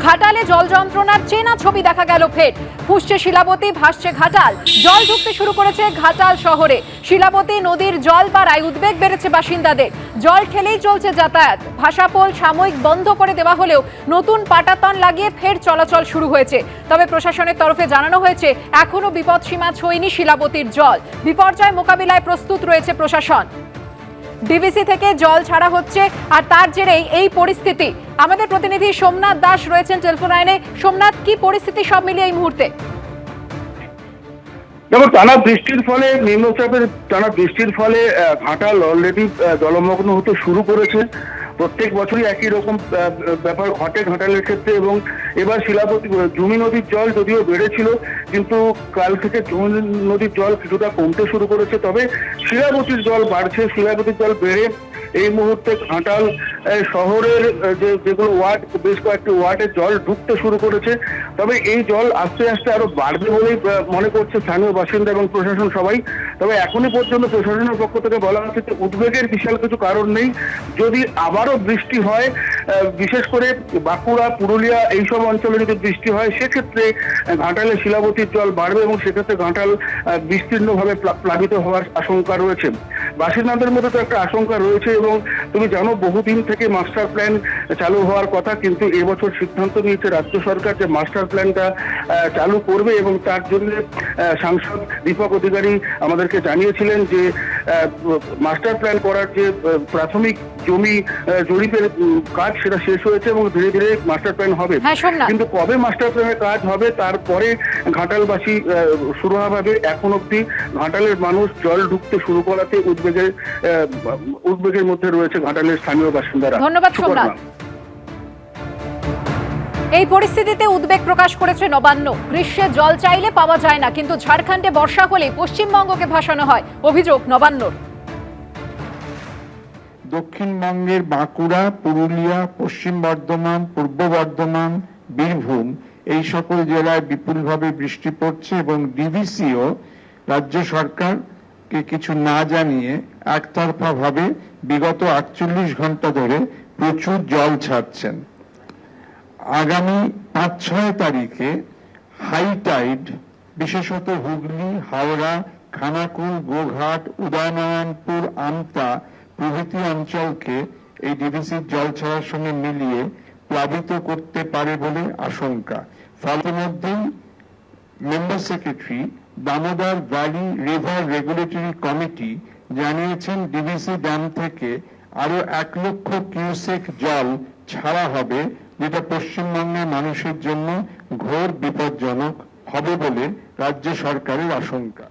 ঘাটালে জল যন্ত্রণার চেনা ছবি দেখা গেল ফের। ফুসছে শিলাবতী, ভাসছে ঘাটাল। জল ঢুকতে শুরু করেছে ঘাটাল শহরে। শিলাবতী নদীর জল পাড়ায় উদ্বেগ বেড়েছে বাসিন্দাদের। জল ঠেলেই চলছে যাতায়াত। ভাষাপোল সাময়িক বন্ধ করে দেওয়া হলেও নতুন পাটাতন লাগিয়ে ফের চলাচল শুরু হয়েছে। তবে প্রশাসনের তরফে জানানো হয়েছে এখনও বিপদসীমা ছোঁয়নি শিলাবতীর জল। বিপর্যয় মোকাবিলায় প্রস্তুত রয়েছে প্রশাসন। ডিভিসি থেকে জল ছাড়া হচ্ছে, আর তার জেরেই এই পরিস্থিতি। আমাদের প্রতিনিধি সোমনাথ দাস রয়েছেন টেলিফোন লাইনে। সোমনাথ, কি পরিস্থিতি সব মিলিয়ে এই মুহূর্তে? দেখো, টানা বৃষ্টির ফলে, নিম্নচাপের টানা বৃষ্টির ফলে ঘাটাল অলরেডি জলমগ্ন হতে শুরু করেছে। প্রত্যেক বছরই একই রকম ব্যাপার ঘটে ঘাটালের ক্ষেত্রে এবং এবার শিলাপতি জমি নদীর জল যদিও বেড়েছিল, কিন্তু কাল থেকে জমি নদীর জল কিছুটা কমতে শুরু করেছে। তবে শিলাবতীর জল বাড়ছে, শিলাবতীর জল বেড়ে এই মুহূর্তে ঘাটাল শহরের যে, যেগুলো ওয়ার্ড, বেশ কয়েকটি ওয়ার্ডে জল ঢুকতে শুরু করেছে। তবে এই জল আস্তে আস্তে আরও বাড়বে বলেই মনে করছে স্থানীয় বাসিন্দা এবং প্রশাসন সবাই। তবে এখনই পর্যন্ত প্রশাসনের পক্ষ থেকে বলা হচ্ছে যে উদ্বেগের বিশাল কিছু কারণ নেই। যদি আবারও বৃষ্টি হয় বিশেষ করে বাঁকুড়া, পুরুলিয়া এইসব অঞ্চলে যদি বৃষ্টি হয়, সেক্ষেত্রে ঘাটালে শিলাবতীর জল বাড়বে এবং সেক্ষেত্রে ঘাটাল বিস্তীর্ণভাবে প্লা- প্লাবিত হওয়ার আশঙ্কা রয়েছে। বাসিন্দাদের মধ্যে তো একটা আশঙ্কা রয়েছে এবং তুমি জানো বহুদিন থেকে মাস্টার প্ল্যান চালু হওয়ার কথা, কিন্তু এবছর সিদ্ধান্ত নিয়েছে রাজ্য সরকার যে মাস্টার প্ল্যানটা চালু করবে এবং তার জন্য সাংসদ দীপক অধিকারী আমাদেরকে জানিয়েছিলেন যে মাস্টার প্ল্যান করার যে প্রাথমিক জমি জরিপের কাজ সেটা শেষ হয়েছে এবং ধীরে ধীরে মাস্টার প্ল্যান হবে। হ্যাঁ, কিন্তু কবে মাস্টার প্ল্যানের কাজ হবে তারপরে ঘাটালবাসী আহ, সুরাহাভাবে এখন অব্দি ঘাটালের মানুষ জল ঢুকতে শুরু করাতে উদ্বেগের আহ, উদ্বেগের মধ্যে রয়েছে ঘাটালের স্থানীয় বাসিন্দারা। ধন্যবাদ। এই পরিস্থিতিতে উদ্বেগ প্রকাশ করেছে নবান্ন। গ্রীষ্মে জল চাইলে পাওয়া যায় না, কিন্তু ঝাড়খণ্ডে বর্ষা হলে পশ্চিমবঙ্গকে ভাসানো হয়। অভিযোগ নবান্নর। দক্ষিণবঙ্গের বাঁকুড়া, পুরুলিয়া, পশ্চিম বর্ধমান, পূর্ব বর্ধমান, বীরভূম এই সকল জেলায় বিপুলভাবে বৃষ্টি পড়ছে এবং ডিভিসিও রাজ্য সরকারকে কিছু না জানিয়ে একতরফা ভাবে বিগত আটচল্লিশ ঘণ্টা ধরে প্রচুর জল ছাড়ছেন। আগামী পাঁচ, ছয় তারিখে হাই টাইড বিশেষত হুগলি, হাওড়া, খানাকুল, গোঘাট, উদয়নারায়ণপুর, আমতা প্রভৃতি অঞ্চলকে এই ডিভিসির জল ছাড়ার সঙ্গে মিলিয়ে প্লাবিত করতে পারে বলে আশঙ্কা। ফলে মধ্যেই member secretary Damodar valley river regulatory committee জানিয়েছেন, ডিভিসি ড্যাম থেকে আরও এক লক্ষ কিউসেক জল ছাড়া হবে যেটা পশ্চিমবঙ্গের মানুষের জন্য ঘোর বিপজ্জনক হবে বলে রাজ্য সরকারের আশঙ্কা।